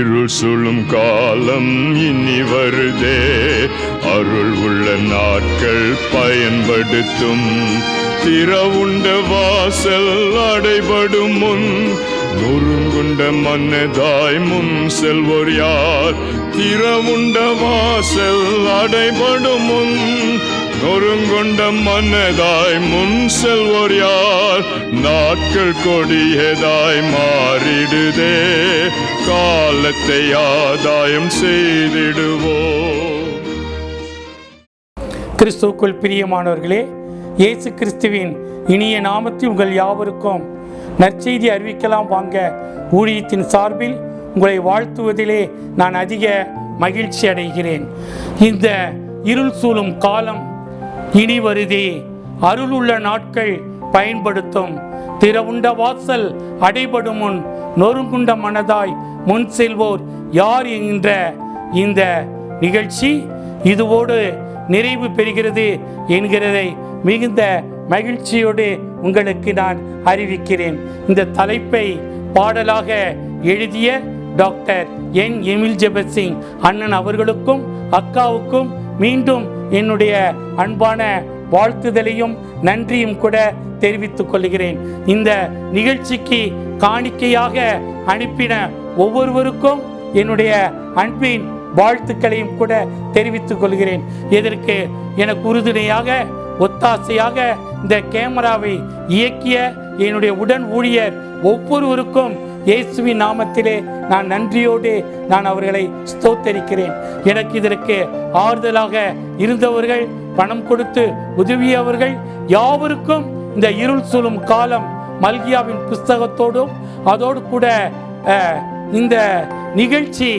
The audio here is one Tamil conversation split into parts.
இருள் சுழும் காலம் இனி வருதே. அருள் உள்ள நாட்கள் பயன்படுத்தும். திறவுண்ட வாசல் அடைபடும் முன் நொறுங்குண்ட மன்னதாய் முன் செல்வோர் யார்? திறவுண்ட வாசல் அடைபடும் முன் நொறுங்கொண்ட மன்னதாய் முன் செல்வோர் யார்? நாட்கள் கொடியதாய் மாறிடுதே. காலத்தை ஆதாயம் செய்திடுவோ கிறிஸ்துவுக்குள் பிரியமானவர்களே இயேசு கிறிஸ்துவின் இனிய நாமத்தில் உங்கள் யாவருக்கும் நற்செய்தி அறிவிக்கலாம் வாங்க. ஊழியத்தின் சார்பில் உங்களை வாழ்த்துவதிலே நான் அதிக மகிழ்ச்சி அடைகிறேன். இந்த இருள் சூழும் காலம் இனி வருதே அருளுள்ள நாட்கள் பயன்படுத்தும். திறவுண்ட வாசல் அடைபடும் முன் நொறுங்குண்ட மனதாய் முன் செல்வோர் யார் என்கின்ற இந்த நிகழ்ச்சி இதுவோடு நிறைவு பெறுகிறது என்கிறதை மிகுந்த மகிழ்ச்சியோடு உங்களுக்கு நான் அறிவிக்கிறேன். இந்த தலைப்பை பாடலாக எழுதிய doctor N Emil Jebath Singh அண்ணன் அவர்களுக்கும் அக்காவுக்கும் மீண்டும் என்னுடைய அன்பான வாழ்த்துதலையும் நன்றியும் கூட தெரிவித்துக் கொள்கிறேன். இந்த நிகழ்ச்சிக்கு காணிக்கையாக அனுப்பின ஒவ்வொருவருக்கும் என்னுடைய அன்பின் வாழ்த்துக்களையும் கூட தெரிவித்துக் கொள்கிறேன். இதற்கு எனக்கு உறுதுணையாக ஒத்தாசையாக இந்த கேமராவை இயக்கிய என்னுடைய உடன் ஊழியர் ஒவ்வொருவருக்கும் இயேசுவின் நாமத்திலே நான் நன்றியோடு நான் அவர்களை ஸ்தோத்தரிக்கிறேன். எனக்கு இதற்கு ஆறுதலாக இருந்தவர்கள் பணம் கொடுத்து உதவியவர்கள் யாவருக்கும் இந்த இருள் சூழும் காலம் மல்கியாவின் புஸ்தகத்தோடும் அதோடு கூட இந்த நிகழ்ச்சி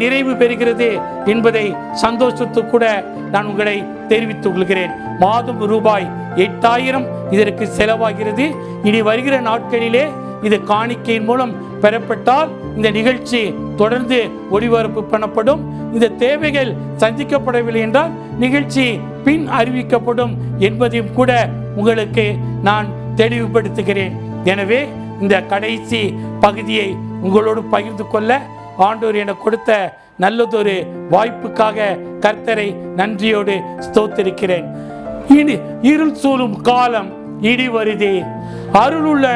நிறைவு பெறுகிறது என்பதை சந்தோஷத்து கூட நான் உங்களை தெரிவித்துக் கொள்கிறேன். மாதம் ரூபாய் எட்டாயிரம் இதற்கு செலவாகிறது. இனி வருகிற நாட்களிலே இது காணிக்கையின் மூலம் பெறப்பட்டால் இந்த நிகழ்ச்சி தொடர்ந்து ஒளிபரப்பு பண்ணப்படும். இந்த தேவைகள் சந்திக்கப்படவில்லை என்றால் நிகழ்ச்சி பின் அறிவிக்கப்படும் என்பதையும் கூட உங்களுக்கு நான் தெளிவுபடுத்துகிறேன். எனவே இந்த கடைசி பகுதியை உங்களோடு பகிர்ந்து கொள்ள ஆண்டோர் என கொடுத்த நல்லதொரு வாய்ப்புக்காக கர்த்தரை நன்றியோடு ஸ்தோத்திருக்கிறேன். இனி இருள் சூழும் காலம் இடி வருதே அருளுள்ள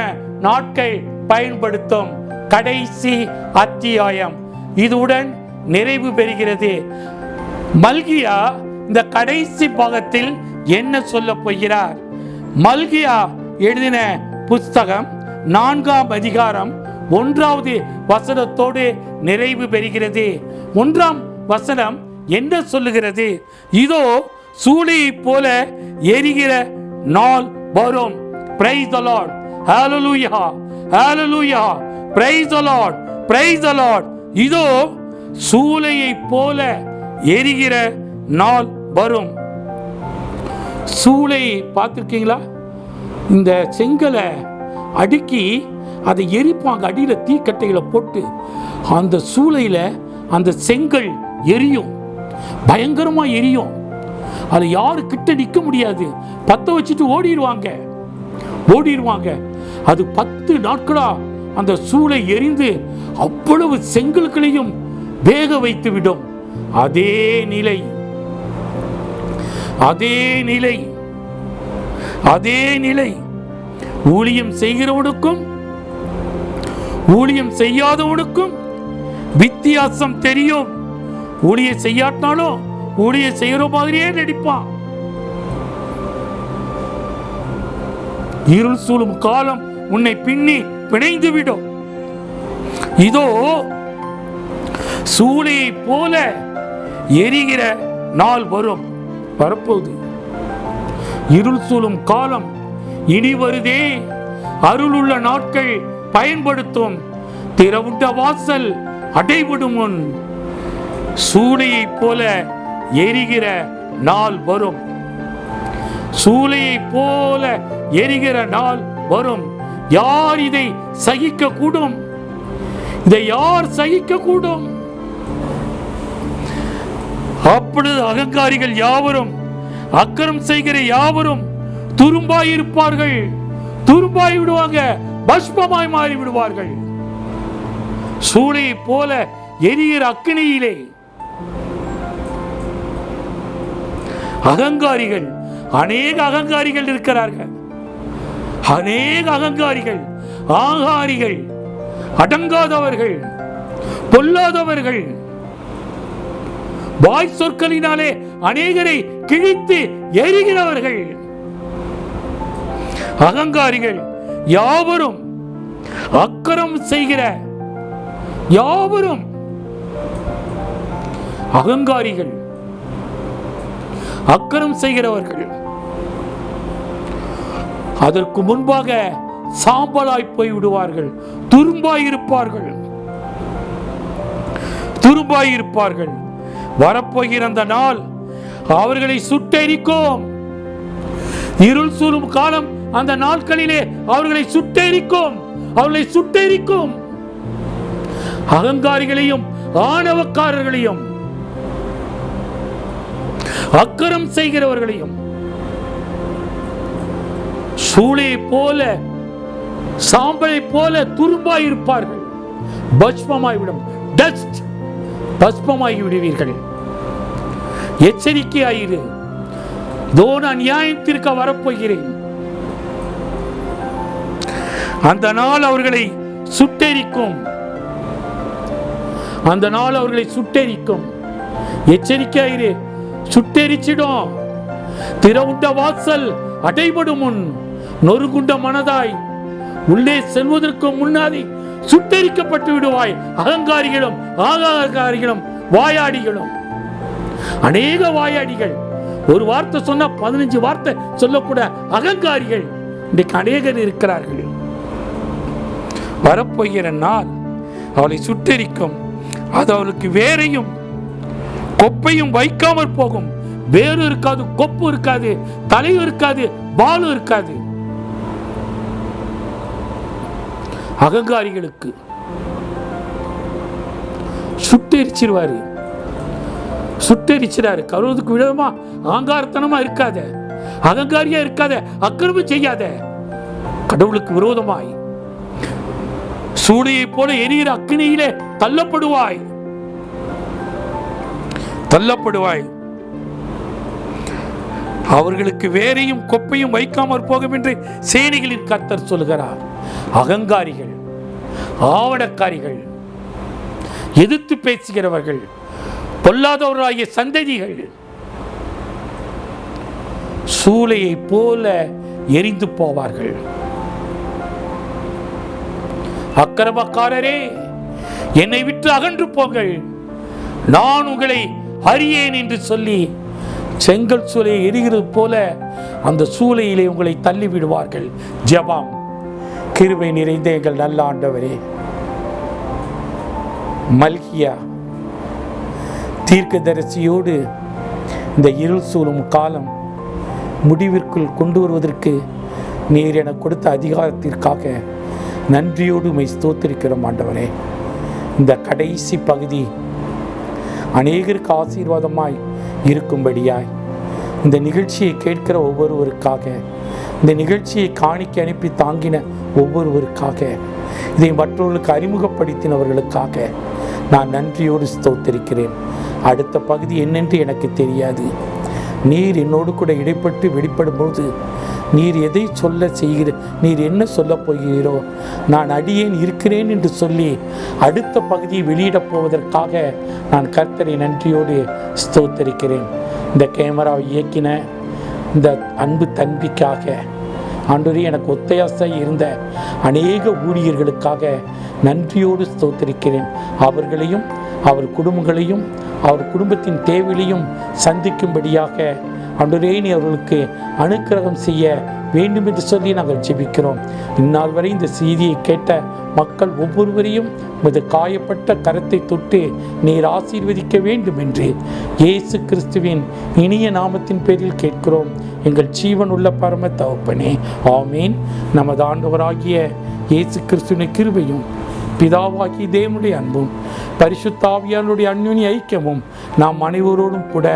நாட்கள் பயன்படுத்தும் கடைசி அத்தியாயம். இதுடன் நிறைவு பெறுகிறது. மல்கியா இந்த கடைசி பாகத்தில் என்ன சொல்ல போகிறார்? மல்கியா எழுதின புஸ்தகம் நான்காம் அதிகாரம் ஒன்றாவது வசனத்தோடு நிறைவு பெறுகிறது. ஒன்றாம் வசனம் என்ன சொல்லுகிறது? இதோ சூளையைப் போல எரிகிற நாள் வரும். Praise the hallelujah. Hallelujah. Praise the Lord. Praise the Lord. இதோ சூளையை போல எரிகிற நாள் வரும். சூளை பார்த்துருக்கீங்களா? இந்த செங்கலை அடுக்கி அதை எரிப்பாங்க. அடியில் தீக்கட்டைகளை போட்டு அந்த சூளையில் அந்த செங்கல் எரியும். பயங்கரமாக எரியும். அது யாரு கிட்ட நிற்க முடியாது. பற்ற வச்சுட்டு ஓடிடுவாங்க ஓடிடுவாங்க அது பத்து நாட்களா அந்த சூளை எரிந்து அவ்வளவு செங்கல்களையும் வேக வைத்து விடும் அதே நிலை. அதே நிலை. அதே நிலை. ஊழியம் செய்கிறவனுக்கும் ஊழியம் செய்யாதவனுக்கும் வித்தியாசம் தெரியும். ஊழியம் செய்யாட்டினாலும் ஊழியம் செய்கிற மாதிரியே நடிப்பான். இருள் சூழும் காலம் உன்னை பின்னி பிணைந்து விடும் இதோ சூளையை போல எரிகிற நாள் வரும். வரப்போகுது. இருள் சூழும் காலம் இனி வருதே. அருளுள்ள நாட்கள் பயன்படுத்தும். திறவுண்ட வாசல் அடைபடும் முன் சூளையைப் போல எரிகிற நாள் வரும். சூளையைப் போல எரிகிற நாள் வரும். யார் இதை சகிக்க கூடும் இதை யார் சகிக்க கூடும் அப்பொழுது அகங்காரிகள் யாவரும் அக்கரம் செய்கிற யாவரும் துரும்பாய் இருப்பார்கள் துரும்பாய் விடுவாங்க பஷ்பமாய் மாறி விடுவார்கள் சூளையைப் போல எரிகிற அக்கினியிலே. அகங்காரிகள் அநேக அகங்காரிகள் இருக்கிறார்கள். அநேக அகங்காரிகள் ஆகாரிகள் அடங்காதவர்கள் பொல்லாதவர்கள். வாய் சொற்களினாலே அநேகரை கிழித்து எரிகிறவர்கள். அகங்காரிகள் யாவரும் அக்கரம் செய்கிற யாவரும் அகங்காரிகள் அக்கரம் செய்கிறவர்கள். அதற்கு முன்பாக சாம்பலாய் போய் விடுவார்கள் துரும்பாய் இருப்பார்கள் துரும்பாய் இருப்பார்கள் வரப்போகிற அந்த நாள் அவர்களை சுட்டெரிக்கும். இருள் சூழும் காலம் அந்த நாட்களிலே அவர்களை சுட்டெரிக்கும். அவர்களை சுட்டெரிக்கும். அகங்காரிகளையும் ஆணவக்காரர்களையும் அக்கறம் செய்கிறவர்களையும் சூளையை போல சாம்பலை போல துரும்பாய் இருப்பார்கள் பஸ்மமாய்விடும் டஸ்ட் பஸ்மமாகி விடுவீர்கள் எச்சரிக்கையாயிரு. இதோ நான் நியாயத்திற்கு வரப்போகிறேன். அந்த நாள் அவர்களை சுட்டெரிக்கும். அந்த நாள் அவர்களை சுட்டெரிக்கும். எச்சரிக்கையாயிரு. சுட்டெரிச்சிடும். திறவுண்ட வாசல் அடைபடும் முன் நொறுகுண்ட மனதாய் உள்ளே செல்வதற்கு முன்னாடி சுட்டெரிக்கப்பட்டு விடுவாய். அகங்காரிகளும் ஆகாரக்காரிகளும் வாயாடிகளும். அநேக வாயாடிகள். ஒரு வார்த்தை சொன்னா பதினஞ்சு வார்த்தை சொல்லக்கூட அகங்காரிகள். இன்றைக்கு அநேகர் இருக்கிறார்கள். வரப்போகிற நாள் அவளை சுட்டெரிக்கும். அது அவளுக்கு வேறையும் கொப்பையும் வைக்காமற் போகும். வேறு இருக்காது கொப்பு இருக்காது தலையும் இருக்காது பாலும் இருக்காது. அகங்காரிகளுக்கு. சுட்டெரிச்சிருவார். சுட்டெரிச்சிறாரு. கருவதுக்கு விடமா ஆங்காரத்தனமா இருக்காத. அகங்காரியா இருக்காத. அக்கிரமம் செய்யாத. கடவுளுக்கு விரோதமாய். சூடையை போல எரிகிற அக்கினியிலே தள்ளப்படுவாய். தள்ளப்படுவாய். அவர்களுக்கு வேறையும் கொப்பையும் வைக்காமற் போகும் என்று சேனைகளின் கர்த்தர் சொல்கிறார் அகங்காரிகள் ஆவணக்காரிகள் எதிர்த்து பேசுகிறவர்கள் பொல்லாதவர்களாகிய சந்ததிகள் சூளையை போல எரிந்து போவார்கள். அக்கிரமக்காரரே என்னை விட்டு அகன்று போங்கள். நான் உங்களை அறியேன் என்று சொல்லி செங்கல் சூளையை எரிகிறது போல அந்த சூளையிலே உங்களை தள்ளி விடுவார்கள் ஜபாம். கிருபை நிறைந்த எங்கள் நல்ல ஆண்டவரே. மல்கியா தீர்க்கதரிசியோடு இந்த இருள் சூழும் காலம் முடிவிற்குள் கொண்டு வருவதற்கு நீர் என கொடுத்த அதிகாரத்திற்காக நன்றியோடு உமை ஸ்தோத்திருக்கிறோம் ஆண்டவரே. இந்த கடைசி பகுதி அநேகருக்கு ஆசீர்வாதமாய் இருக்கும்படியாய் இந்த நிகழ்ச்சியை கேட்கிற ஒவ்வொருவருக்காக இந்த நிகழ்ச்சியை காணிக்க அனுப்பி தாங்கின ஒவ்வொருவருக்காக இதை மற்றவர்களுக்கு அறிமுகப்படுத்தினவர்களுக்காக நான் நன்றியோடு ஸ்தோத்திருக்கிறேன். அடுத்த பகுதி என்னென்று எனக்கு தெரியாது. நீர் என்னோடு கூட இடைப்பட்டு வெளிப்படும்போது நீர் எதை சொல்ல செய்கிற நீர் என்ன சொல்ல போகிறீரோ நான் அடியேன் இருக்கிறேன் என்று சொல்லி அடுத்த பகுதியை வெளியிடப் போவதற்காக நான் கர்த்தரை நன்றியோடு ஸ்தோத்தரிக்கிறேன். இந்த கேமராவை இயக்கின இந்த அன்பு தன்பிக்காக ஆண்டவரே எனக்கு ஒத்தையாசாக இருந்த அநேக ஊழியர்களுக்காக நன்றியோடு ஸ்தோத்தரிக்கிறேன். அவர்களையும் அவர் குடும்பங்களையும் அவர் குடும்பத்தின் தேவையிலையும் சந்திக்கும்படியாக ஆண்டவரே நீ அவர்களுக்கு அனுக்கிரகம் செய்ய வேண்டும் என்று சொல்லி நாங்கள் ஜெபிக்கிறோம். இந்நாள் வரை இந்த செய்தியை கேட்ட மக்கள் ஒவ்வொருவரையும் உமது காயப்பட்ட கரத்தை தொட்டு நீர் ஆசீர்வதிக்க வேண்டும் என்று இயேசு கிறிஸ்துவின் இனிய நாமத்தின் பேரில் கேட்கிறோம். எங்கள் ஜீவன் உள்ள பரம தகப்பனே ஆமீன். நமது ஆண்டவராகிய இயேசு கிறிஸ்துவின் கிருபையும் பிதாவாகி தேவனுடைய அன்பும் பரிசுத்தாவியாருடைய அந்யுனி ஐக்கியமும் நாம் அனைவரோடும் கூட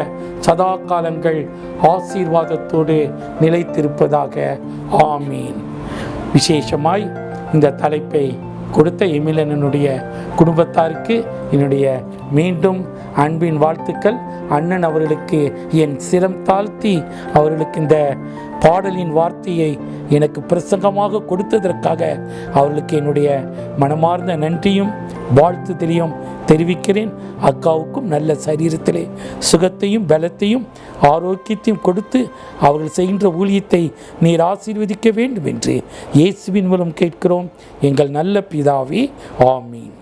சதா காலங்கள் ஆசீர்வாதத்தோடு நிலைத்திருப்பதாக. ஆமீன். விசேஷமாய் இந்த தலைப்பை கொடுத்த எமிலனனுடைய குடும்பத்தாருக்கு என்னுடைய மீண்டும் அன்பின் வாழ்த்துக்கள். அண்ணன் அவர்களுக்கு என் சிரம் தாழ்த்தி அவர்களுக்கு இந்த பாடலின் வார்த்தையை எனக்கு பிரசங்கமாக கொடுத்ததற்காக அவர்களுக்கு என்னுடைய மனமார்ந்த நன்றியும் வாழ்த்துதலையும் தெரிவிக்கிறேன். அக்காவுக்கும் நல்ல சரீரத்திலே சுகத்தையும் பலத்தையும் ஆரோக்கியத்தையும் கொடுத்து அவர்கள் செய்கின்ற ஊழியத்தை நீர் ஆசீர்வதிக்க வேண்டும் என்று இயேசுவின் மூலம் கேட்கிறோம். எங்கள் நல்ல பிதாவே ஆமீன்.